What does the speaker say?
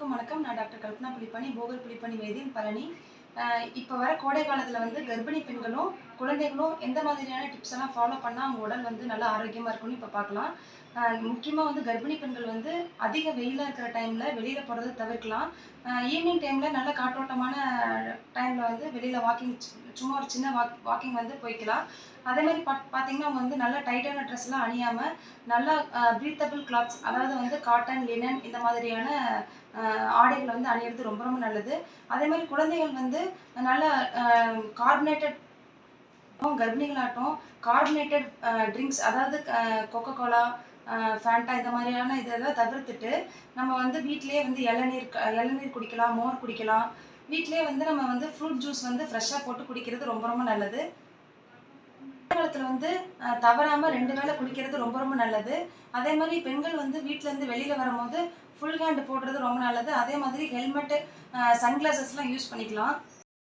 அனைவருக்கும் வணக்கம். நான் டாக்டர் கல்பனா புலிப்பணி போகர் புலிப்பணி வைத்தியம் பழனி இப்போ வர கோடை காலத்தில் வந்து கர்ப்பிணி பெண்களும் குழந்தைகளும் எந்த மாதிரியான டிப்ஸ் எல்லாம் ஃபாலோ பண்ணால் அவங்க உடல் வந்து நல்லா ஆரோக்கியமாக இருக்கும்னு இப்போ பார்க்கலாம். முக்கியமாக வந்து கர்ப்பிணி பெண்கள் வந்து அதிக வெயிலாக இருக்கிற டைமில் வெளியில் போகிறத தவிர்க்கலாம். ஈவினிங் டைமில் நல்ல காற்றோட்டமான டைமில் வந்து வெளியில் வாக்கிங் சும்மா ஒரு சின்ன வாக் வாக்கிங் வந்து போய்க்கலாம். அதே மாதிரி பா பார்த்தீங்கன்னா அவங்க வந்து நல்ல டைட்டான ட்ரெஸ்லாம் அணியாமல் நல்லா ப்ரீத்தபிள் கிளாத்ஸ் அதாவது வந்து காட்டன் லினன் இந்த மாதிரியான ஆஹ் ஆடைகளை வந்து அணியிறது ரொம்ப ரொம்ப நல்லது. அதே மாதிரி குழந்தைகள் வந்து நல்ல கார்பனேட்டட் கர்ப்பிணிகளாகட்டும் கார்பனேட்டட் ட்ரிங்க்ஸ் அதாவது கொக்கோ கோலா ஃபேண்டா இந்த மாதிரியான இதெல்லாம் தவிர்த்துட்டு நம்ம வந்து வீட்டிலேயே வந்து இளநீர் இளநீர் குடிக்கலாம் மோர் குடிக்கலாம். வீட்டிலேயே வந்து நம்ம வந்து ஃப்ரூட் ஜூஸ் வந்து ஃப்ரெஷ்ஷாக போட்டு குடிக்கிறது ரொம்ப ரொம்ப நல்லது. காலத்தில் வந்து தவறாமல் ரெண்டு வேளை குடிக்கிறது ரொம்ப ரொம்ப நல்லது. அதே மாதிரி பெண்கள் வந்து வீட்டிலேருந்து வெளியில் வரும்போது ஃபுல் ஹேண்ட் போடுறது ரொம்ப நல்லது. அதே மாதிரி ஹெல்மெட்டு சன்கிளாசஸ்லாம் யூஸ் பண்ணிக்கலாம்.